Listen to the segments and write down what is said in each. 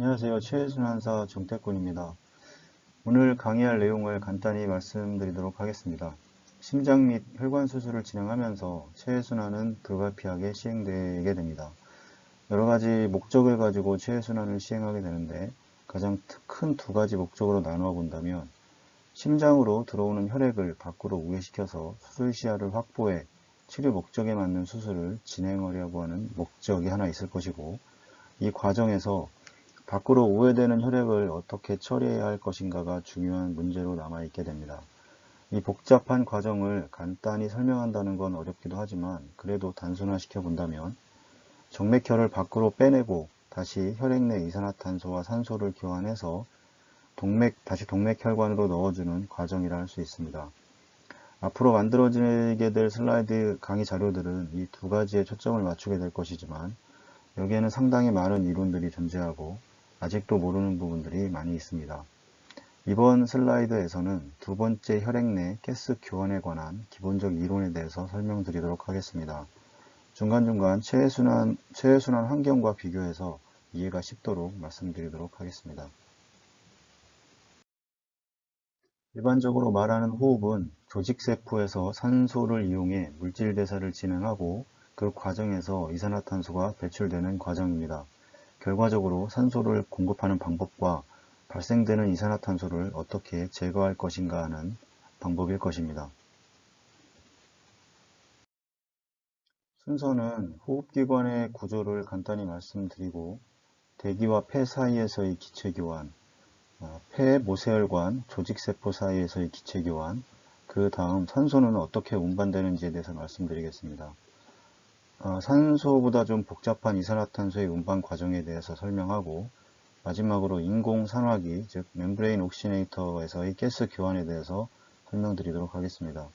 안녕하세요. 최순환사 정태군입니다. 오늘 강의할 내용을 간단히 말씀드리도록 하겠습니다. 심장 및 혈관 수술을 진행하면서 체해순환은 불가피하게 시행되게 됩니다. 여러 가지 목적을 가지고 체해순환을 시행하게 되는데 가장 큰 두 가지 목적으로 나누어 본다면 심장으로 들어오는 혈액을 밖으로 우회시켜서 수술 시야를 확보해 치료 목적에 맞는 수술을 진행하려고 하는 목적이 하나 있을 것이고 이 과정에서 밖으로 우회되는 혈액을 어떻게 처리해야 할 것인가가 중요한 문제로 남아있게 됩니다. 이 복잡한 과정을 간단히 설명한다는 건 어렵기도 하지만 그래도 단순화시켜 본다면 정맥혈을 밖으로 빼내고 다시 혈액 내 이산화탄소와 산소를 교환해서 동맥, 다시 동맥혈관으로 넣어주는 과정이라 할 수 있습니다. 앞으로 만들어지게 될 슬라이드 강의 자료들은 이 두 가지에 초점을 맞추게 될 것이지만 여기에는 상당히 많은 이론들이 존재하고 아직도 모르는 부분들이 많이 있습니다. 이번 슬라이드에서는 두 번째 혈액 내 가스 교환에 관한 기본적 이론에 대해서 설명드리도록 하겠습니다. 중간중간 체해순환, 체해순환 환경과 비교해서 이해가 쉽도록 말씀드리도록 하겠습니다. 일반적으로 말하는 호흡은 조직세포에서 산소를 이용해 물질 대사를 진행하고 그 과정에서 이산화탄소가 배출되는 과정입니다. 결과적으로 산소를 공급하는 방법과 발생되는 이산화탄소를 어떻게 제거할 것인가 하는 방법일 것입니다. 순서는 호흡기관의 구조를 간단히 말씀드리고 대기와 폐 사이에서의 기체교환, 어, 폐 모세혈관, 조직세포 사이에서의 기체교환, 그 다음 산소는 어떻게 운반되는지에 대해서 말씀드리겠습니다. 어, 산소보다 좀 복잡한 이산화탄소의 운반 과정에 대해서 설명하고 마지막으로 인공산화기, 즉 멤브레인 옥시네이터에서의 가스 교환에 대해서 설명드리도록 하겠습니다.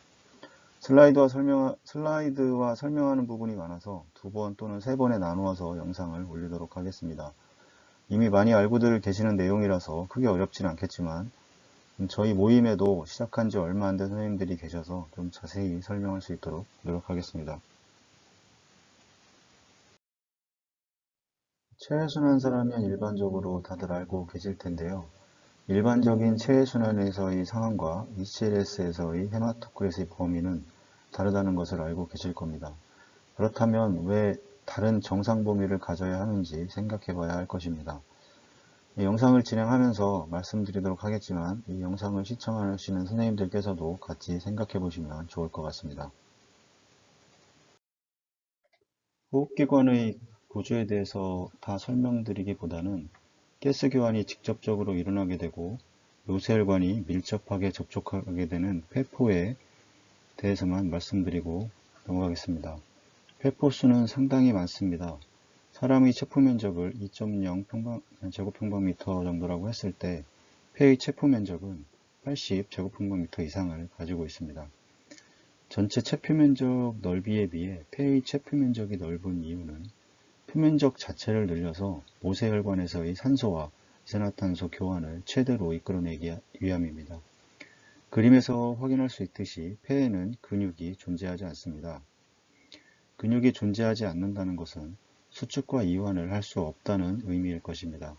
슬라이드와, 설명, 슬라이드와 설명하는 부분이 많아서 두 번 또는 세 번에 나누어서 영상을 올리도록 하겠습니다. 이미 많이 알고들 계시는 내용이라서 크게 어렵진 않겠지만 저희 모임에도 시작한 지 얼마 안 된 선생님들이 계셔서 좀 자세히 설명할 수 있도록 노력하겠습니다. 체해순환사라면 일반적으로 다들 알고 계실 텐데요. 일반적인 체해순환에서의 상황과 ECLS에서의 헤마토크레스의 범위는 다르다는 것을 알고 계실 겁니다. 그렇다면 왜 다른 정상 범위를 가져야 하는지 생각해 봐야 할 것입니다. 영상을 진행하면서 말씀드리도록 하겠지만 이 영상을 시청하시는 선생님들께서도 같이 생각해 보시면 좋을 것 같습니다. 호흡기관의 구조에 대해서 다 설명드리기보다는 가스 교환이 직접적으로 일어나게 되고 요셀관이 밀접하게 접촉하게 되는 폐포에 대해서만 말씀드리고 넘어가겠습니다. 폐포수는 상당히 많습니다. 사람의 체포 면적을 2.0 평방, 제곱평방미터 정도라고 했을 때 폐의 체포 면적은 80 제곱평방미터 이상을 가지고 있습니다. 전체 체표 면적 넓이에 비해 폐의 체표 면적이 넓은 이유는 표면적 자체를 늘려서 모세혈관에서의 산소와 이산화탄소 교환을 최대로 이끌어내기 위함입니다. 그림에서 확인할 수 있듯이 폐에는 근육이 존재하지 않습니다. 근육이 존재하지 않는다는 것은 수축과 이완을 할 수 없다는 의미일 것입니다.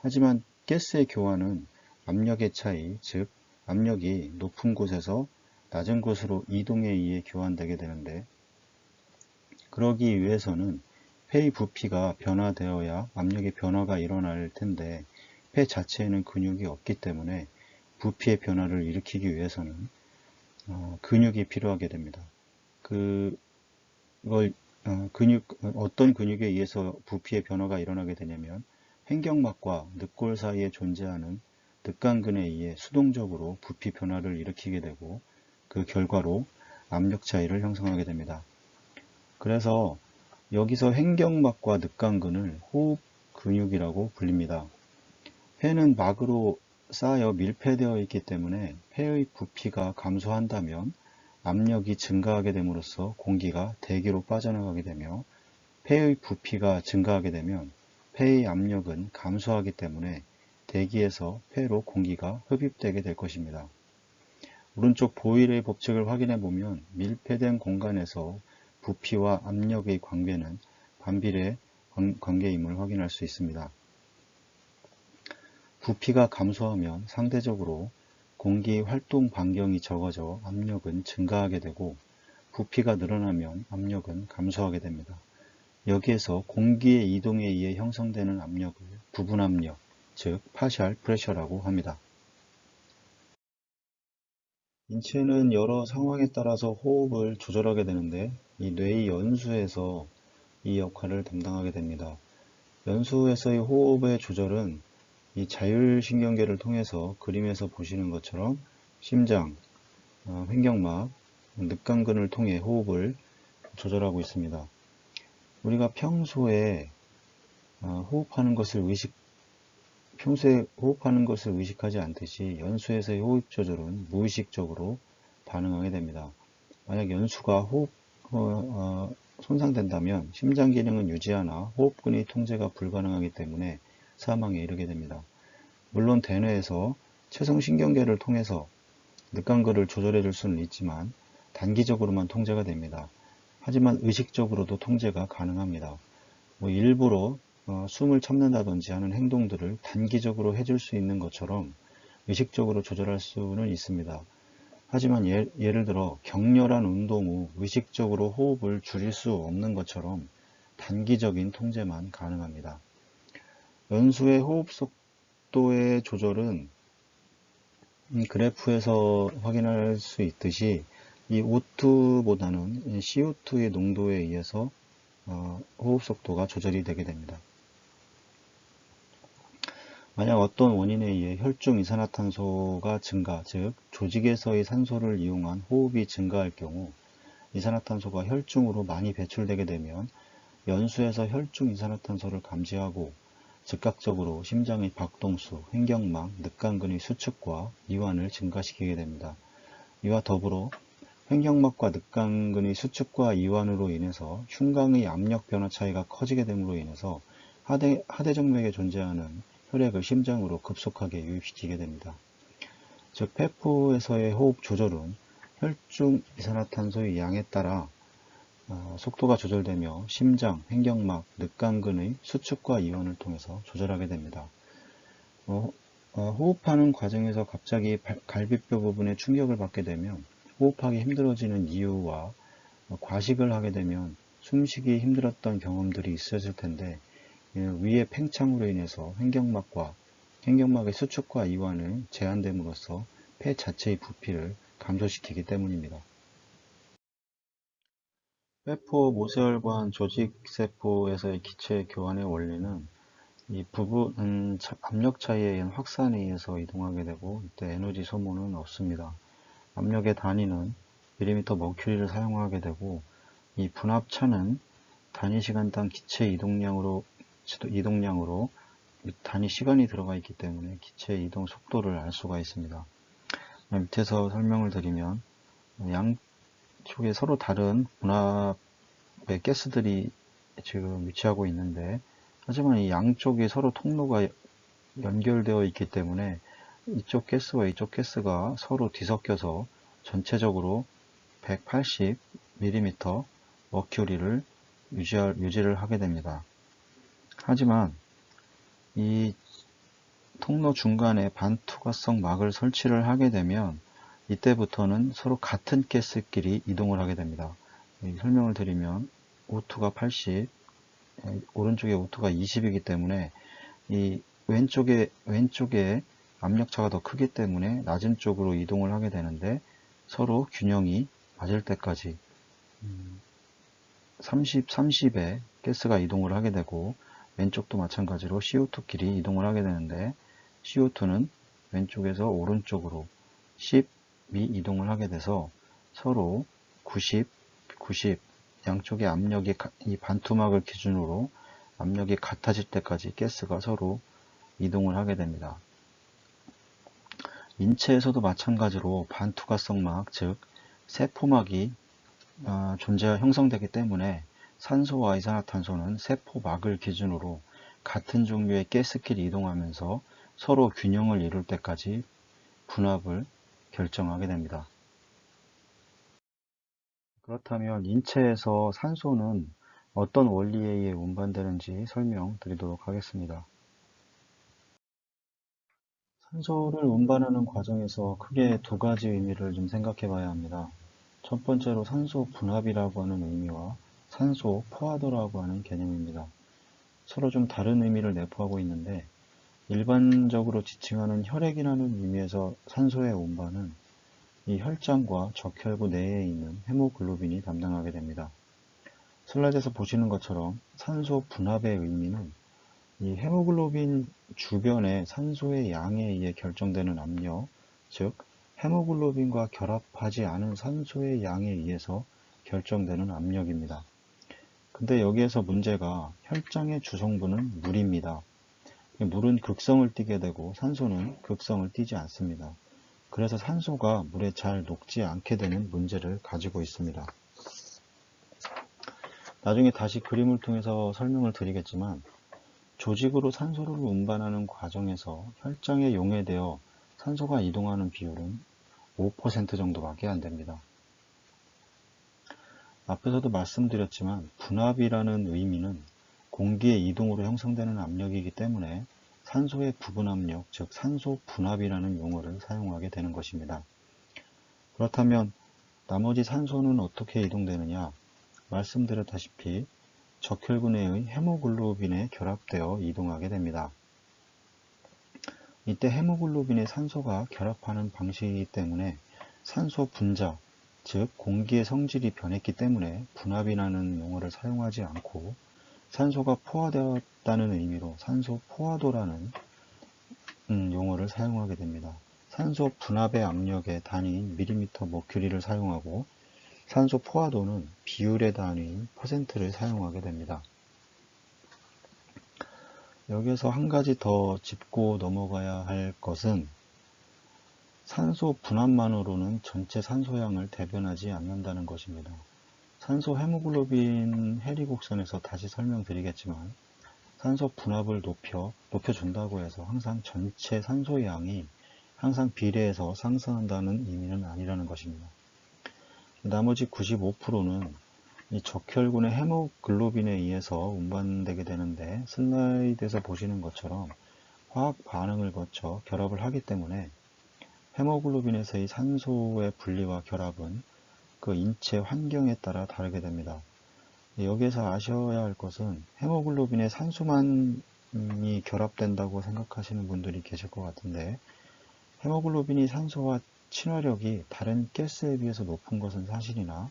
하지만 가스의 교환은 압력의 차이, 즉 압력이 높은 곳에서 낮은 곳으로 이동에 의해 교환되게 되는데 그러기 위해서는 폐의 부피가 변화되어야 압력의 변화가 일어날 텐데 폐 자체에는 근육이 없기 때문에 부피의 변화를 일으키기 위해서는 어, 근육이 필요하게 됩니다. 그걸 어, 근육 어떤 근육에 의해서 부피의 변화가 일어나게 되냐면 횡격막과 늑골 사이에 존재하는 늑간근에 의해 수동적으로 부피 변화를 일으키게 되고 그 결과로 압력 차이를 형성하게 됩니다. 그래서 여기서 횡격막과 늑간근을 호흡 근육이라고 불립니다. 폐는 막으로 쌓여 밀폐되어 있기 때문에 폐의 부피가 감소한다면 압력이 증가하게 됨으로써 공기가 대기로 빠져나가게 되며 폐의 부피가 증가하게 되면 폐의 압력은 감소하기 때문에 대기에서 폐로 공기가 흡입되게 될 것입니다. 오른쪽 보일의 법칙을 확인해 보면 밀폐된 공간에서 부피와 압력의 관계는 반비례 관계임을 확인할 수 있습니다. 부피가 감소하면 상대적으로 공기 활동 반경이 적어져 압력은 증가하게 되고 부피가 늘어나면 압력은 감소하게 됩니다. 여기에서 공기의 이동에 의해 형성되는 압력을 부분 압력, 즉 파셜 프레셔라고 합니다. 인체는 여러 상황에 따라서 호흡을 조절하게 되는데 이 뇌의 연수에서 이 역할을 담당하게 됩니다. 연수에서의 호흡의 조절은 이 자율신경계를 통해서 그림에서 보시는 것처럼 심장, 어, 횡격막, 늑간근을 통해 호흡을 조절하고 있습니다. 우리가 평소에 어, 호흡하는 것을 의식 평소에 호흡하는 것을 의식하지 않듯이 연수에서의 호흡 조절은 무의식적으로 반응하게 됩니다. 만약 연수가 호흡 어, 어, 손상된다면 심장 기능은 유지하나 호흡근의 통제가 불가능하기 때문에 사망에 이르게 됩니다. 물론 대뇌에서 체성신경계를 통해서 늑간근을 조절해 줄 수는 있지만 단기적으로만 통제가 됩니다. 하지만 의식적으로도 통제가 가능합니다. 뭐 일부러 어, 숨을 참는다든지 하는 행동들을 단기적으로 해줄 수 있는 것처럼 의식적으로 조절할 수는 있습니다. 하지만 예, 를 들어 격렬한 운동 후 의식적으로 호흡을 줄일 수 없는 것처럼 단기적인 통제만 가능합니다. 연수의 호흡 속도의 조절은 그래프에서 확인할 수 있듯이 이 O2보다는 CO2의 농도에 의해서 어, 호흡 속도가 조절이 되게 됩니다. 만약 어떤 원인에 의해 혈중 이산화탄소가 증가, 즉 조직에서의 산소를 이용한 호흡이 증가할 경우 이산화탄소가 혈중으로 많이 배출되게 되면 연수에서 혈중 이산화탄소를 감지하고 즉각적으로 심장의 박동수, 횡격막, 늑간근의 수축과 이완을 증가시키게 됩니다. 이와 더불어 횡격막과 늑간근의 수축과 이완으로 인해서 흉곽의 압력 변화 차이가 커지게 됨으로 인해서 하대, 하대정맥에 존재하는 혈액을 심장으로 급속하게 유입시키게 됩니다. 즉 폐포에서의 호흡 조절은 혈중 이산화탄소의 양에 따라 어, 속도가 조절되며 심장, 횡격막, 늑간근의 수축과 이완을 통해서 조절하게 됩니다. 어, 어, 호흡하는 과정에서 갑자기 갈비뼈 부분에 충격을 받게 되면 호흡하기 힘들어지는 이유와 과식을 하게 되면 숨쉬기 힘들었던 경험들이 있었을 텐데 예, 위의 팽창으로 인해서 횡격막과 횡격막의 수축과 이완을 제한됨으로써 폐 자체의 부피를 감소시키기 때문입니다. 폐포 모세혈관 조직세포에서의 기체 교환의 원리는 이 부분 음, 압력 차이에 의한 확산에 의해서 이동하게 되고 이때 에너지 소모는 없습니다. 압력의 단위는 밀리미터 머큐리를 사용하게 되고 이 분압차는 단위 시간당 기체 이동량으로 이동량으로 단위 시간이 들어가 있기 때문에 기체 이동 속도를 알 수가 있습니다. 밑에서 설명을 드리면 양쪽에 서로 다른 분압의 가스들이 지금 위치하고 있는데 하지만 이 양쪽에 서로 통로가 연결되어 있기 때문에 이쪽 가스와 이쪽 가스가 서로 뒤섞여서 전체적으로 180mm 머큐리를 유지를 하게 됩니다. 하지만 이 통로 중간에 반투과성 막을 설치를 하게 되면 이때부터는 서로 같은 가스끼리 이동을 하게 됩니다. 설명을 드리면 O2가 80, 오른쪽에 O2가 20이기 때문에 이 왼쪽에 왼쪽에 압력차가 더 크기 때문에 낮은 쪽으로 이동을 하게 되는데 서로 균형이 맞을 때까지 30, 30에 가스가 이동을 하게 되고 왼쪽도 마찬가지로 CO2끼리 이동을 하게 되는데 CO2는 왼쪽에서 오른쪽으로 10이 이동을 하게 돼서 서로 90, 90 양쪽의 압력이 이 반투막을 기준으로 압력이 같아질 때까지 가스가 서로 이동을 하게 됩니다. 인체에서도 마찬가지로 반투과성막, 즉 세포막이 어, 존재 형성되기 때문에 산소와 이산화탄소는 세포막을 기준으로 같은 종류의 가스끼리 이동하면서 서로 균형을 이룰 때까지 분압을 결정하게 됩니다. 그렇다면 인체에서 산소는 어떤 원리에 의해 운반되는지 설명드리도록 하겠습니다. 산소를 운반하는 과정에서 크게 두 가지 의미를 좀 생각해 봐야 합니다. 첫 번째로 산소 분압이라고 하는 의미와 산소 포화도라고 하는 개념입니다. 서로 좀 다른 의미를 내포하고 있는데 일반적으로 지칭하는 혈액이라는 의미에서 산소의 운반은 이 혈장과 적혈구 내에 있는 헤모글로빈이 담당하게 됩니다. 슬라이드에서 보시는 것처럼 산소 분압의 의미는 이 헤모글로빈 주변의 산소의 양에 의해 결정되는 압력, 즉 헤모글로빈과 결합하지 않은 산소의 양에 의해서 결정되는 압력입니다. 근데 여기에서 문제가 혈장의 주성분은 물입니다. 물은 극성을 띠게 되고 산소는 극성을 띠지 않습니다. 그래서 산소가 물에 잘 녹지 않게 되는 문제를 가지고 있습니다. 나중에 다시 그림을 통해서 설명을 드리겠지만 조직으로 산소를 운반하는 과정에서 혈장에 용해되어 산소가 이동하는 비율은 5% 정도밖에 안 됩니다. 앞에서도 말씀드렸지만 분압이라는 의미는 공기의 이동으로 형성되는 압력이기 때문에 산소의 부분 압력, 즉 산소 분압이라는 용어를 사용하게 되는 것입니다. 그렇다면 나머지 산소는 어떻게 이동되느냐? 말씀드렸다시피 적혈구 내의 헤모글로빈에 결합되어 이동하게 됩니다. 이때 헤모글로빈의 산소가 결합하는 방식이기 때문에 산소 분자, 즉 공기의 성질이 변했기 때문에 분압이라는 용어를 사용하지 않고 산소가 포화되었다는 의미로 산소 포화도라는 음, 용어를 사용하게 됩니다. 산소 분압의 압력의 단위인 밀리미터 머큐리를 사용하고 산소 포화도는 비율의 단위인 퍼센트를 사용하게 됩니다. 여기에서 한 가지 더 짚고 넘어가야 할 것은 산소 분압만으로는 전체 산소량을 대변하지 않는다는 것입니다. 산소 헤모글로빈 해리 곡선에서 다시 설명드리겠지만 산소 분압을 높여 높여준다고 해서 항상 전체 산소 양이 항상 비례해서 상승한다는 의미는 아니라는 것입니다. 나머지 95%는 이 적혈군의 헤모글로빈에 의해서 운반되게 되는데 슬라이드에서 보시는 것처럼 화학 반응을 거쳐 결합을 하기 때문에 헤모글로빈에서의 산소의 분리와 결합은 그 인체 환경에 따라 다르게 됩니다. 여기에서 아셔야 할 것은 헤모글로빈에 산소만이 결합된다고 생각하시는 분들이 계실 것 같은데 헤모글로빈이 산소와 친화력이 다른 가스에 비해서 높은 것은 사실이나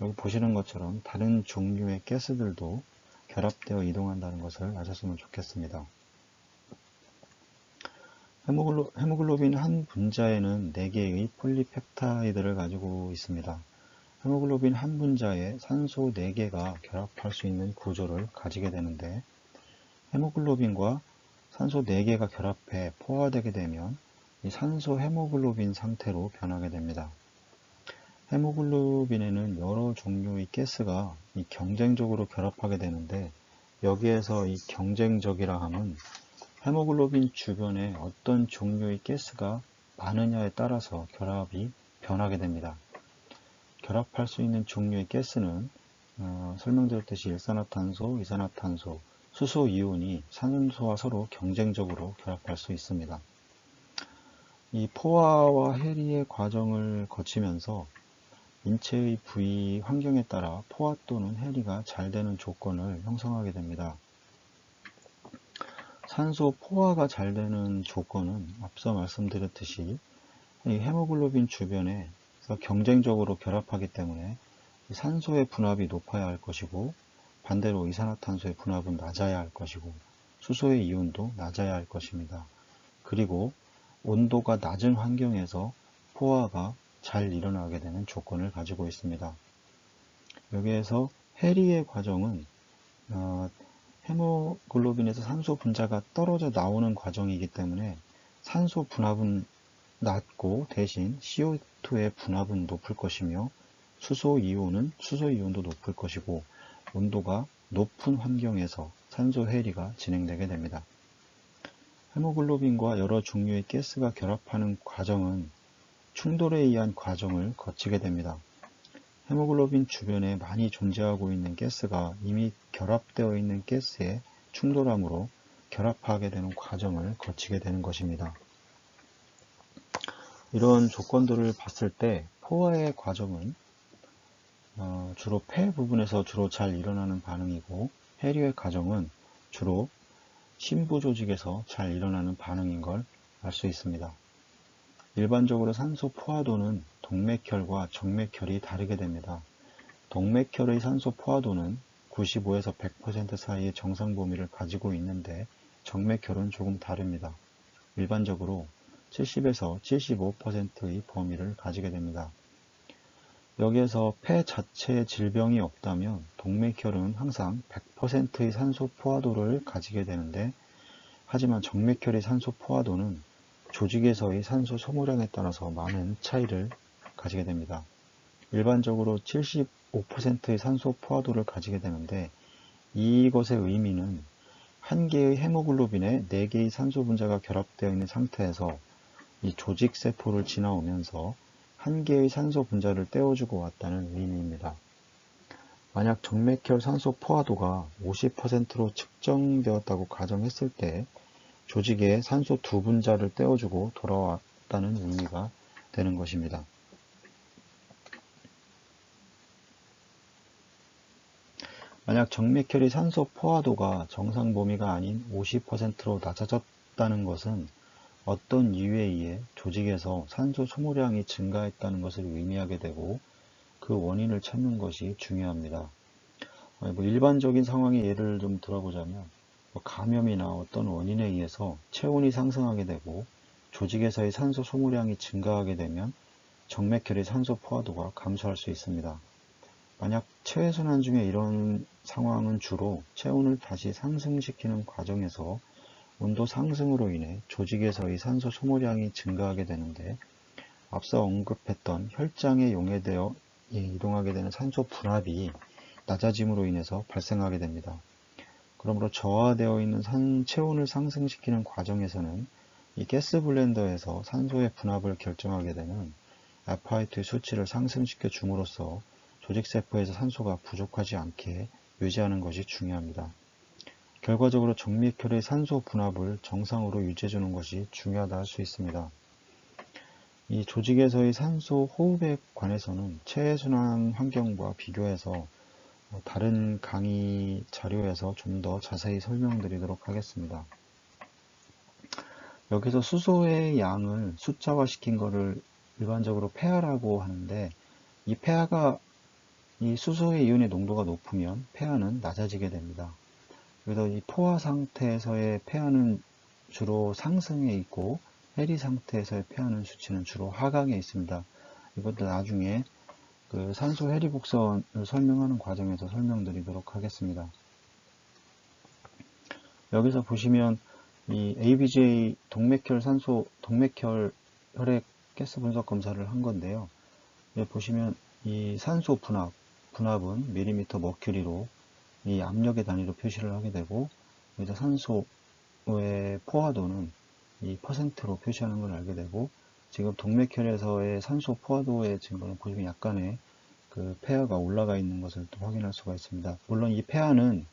여기 보시는 것처럼 다른 종류의 가스들도 결합되어 이동한다는 것을 아셨으면 좋겠습니다. 헤모글로, 헤모글로빈 한 분자에는 4개의 폴리펩타이드를 가지고 있습니다. 헤모글로빈 한 분자에 산소 4개가 결합할 수 있는 구조를 가지게 되는데 헤모글로빈과 산소 4개가 결합해 포화되게 되면 이 산소 헤모글로빈 상태로 변하게 됩니다. 헤모글로빈에는 여러 종류의 가스가 경쟁적으로 결합하게 되는데 여기에서 이 경쟁적이라 함은 헤모글로빈 주변에 어떤 종류의 가스가 많으냐에 따라서 결합이 변하게 됩니다. 결합할 수 있는 종류의 가스는 어, 설명드렸듯이 일산화탄소, 이산화탄소, 수소 이온이 산소와 서로 경쟁적으로 결합할 수 있습니다. 이 포화와 해리의 과정을 거치면서 인체의 부위 환경에 따라 포화 또는 해리가 잘 되는 조건을 형성하게 됩니다. 산소 포화가 잘 되는 조건은 앞서 말씀드렸듯이 헤모글로빈 주변에 경쟁적으로 결합하기 때문에 산소의 분압이 높아야 할 것이고 반대로 이산화탄소의 분압은 낮아야 할 것이고 수소의 이온도 낮아야 할 것입니다. 그리고 온도가 낮은 환경에서 포화가 잘 일어나게 되는 조건을 가지고 있습니다. 여기에서 해리의 과정은 어, 헤모글로빈에서 산소 분자가 떨어져 나오는 과정이기 때문에 산소 분압은 낮고 대신 CO2의 분압은 높을 것이며 수소 이온은 수소 이온도 높을 것이고 온도가 높은 환경에서 산소 해리가 진행되게 됩니다. 헤모글로빈과 여러 종류의 가스가 결합하는 과정은 충돌에 의한 과정을 거치게 됩니다. 헤모글로빈 주변에 많이 존재하고 있는 가스가 이미 결합되어 있는 가스에 충돌함으로 결합하게 되는 과정을 거치게 되는 것입니다. 이런 조건들을 봤을 때 포화의 과정은 어, 주로 폐 부분에서 주로 잘 일어나는 반응이고 해류의 과정은 주로 심부 조직에서 잘 일어나는 반응인 걸 알 수 있습니다. 일반적으로 산소 포화도는 동맥혈과 정맥혈이 다르게 됩니다. 동맥혈의 산소 포화도는 95에서 100% 사이의 정상 범위를 가지고 있는데 정맥혈은 조금 다릅니다. 일반적으로 70에서 75%의 범위를 가지게 됩니다. 여기에서 폐 자체에 질병이 없다면 동맥혈은 항상 100%의 산소 포화도를 가지게 되는데 하지만 정맥혈의 산소 포화도는 조직에서의 산소 소모량에 따라서 많은 차이를 가지게 됩니다. 일반적으로 75%의 산소 포화도를 가지게 되는데 이것의 의미는 한 개의 헤모글로빈에 4개의 산소 분자가 결합되어 있는 상태에서 이 조직 세포를 지나오면서 한 개의 산소 분자를 떼어주고 왔다는 의미입니다. 만약 정맥혈 산소 포화도가 50%로 측정되었다고 가정했을 때 조직에 산소 두 분자를 떼어주고 돌아왔다는 의미가 되는 것입니다. 만약 정맥혈의 산소 포화도가 정상 범위가 아닌 50%로 낮아졌다는 것은 어떤 이유에 의해 조직에서 산소 소모량이 증가했다는 것을 의미하게 되고 그 원인을 찾는 것이 중요합니다. 뭐 일반적인 상황의 예를 좀 들어보자면 뭐 감염이나 어떤 원인에 의해서 체온이 상승하게 되고 조직에서의 산소 소모량이 증가하게 되면 정맥혈의 산소 포화도가 감소할 수 있습니다. 만약 체외순환 중에 이런 상황은 주로 체온을 다시 상승시키는 과정에서 온도 상승으로 인해 조직에서의 산소 소모량이 증가하게 되는데 앞서 언급했던 혈장에 용해되어 이동하게 되는 산소 분압이 낮아짐으로 인해서 발생하게 됩니다. 그러므로 저하되어 있는 산 체온을 상승시키는 과정에서는 이 가스 블렌더에서 산소의 분압을 결정하게 되는 알파이트의 수치를 상승시켜 줌으로써 조직세포에서 산소가 부족하지 않게 유지하는 것이 중요합니다. 결과적으로 정맥혈의 산소 분압을 정상으로 유지해주는 것이 중요하다 할 수 있습니다. 이 조직에서의 산소 호흡에 관해서는 체외순환 환경과 비교해서 다른 강의 자료에서 좀 더 자세히 설명드리도록 하겠습니다. 여기서 수소의 양을 숫자화 시킨 것을 일반적으로 폐하라고 하는데 이 폐하가 이 수소의 이온의 농도가 높으면 폐하는 낮아지게 됩니다. 그래서 이 포화 상태에서의 폐하는 주로 상승에 있고 해리 상태에서의 폐하는 수치는 주로 하강에 있습니다. 이것도 나중에 그 산소 해리 복선을 설명하는 과정에서 설명드리도록 하겠습니다. 여기서 보시면 이 ABJ 동맥혈 산소 동맥혈 혈액 가스 분석 검사를 한 건데요. 보시면 이 산소 분압 분압은 밀리미터 머큐리로 이 압력의 단위로 표시를 하게 되고 여기서 산소의 포화도는 이 퍼센트로 표시하는 걸 알게 되고 지금 동맥혈에서의 산소 포화도의 증거는 보시면 약간의 그 폐하가 올라가 있는 것을 또 확인할 수가 있습니다. 물론 이 폐하는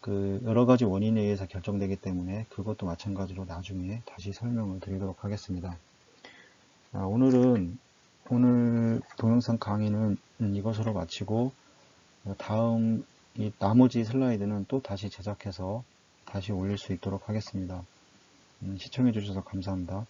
그 여러 가지 원인에 의해서 결정되기 때문에 그것도 마찬가지로 나중에 다시 설명을 드리도록 하겠습니다. 아, 오늘은 오늘 동영상 강의는 이것으로 마치고 다음 이 나머지 슬라이드는 또 다시 제작해서 다시 올릴 수 있도록 하겠습니다. 음, 시청해 주셔서 감사합니다.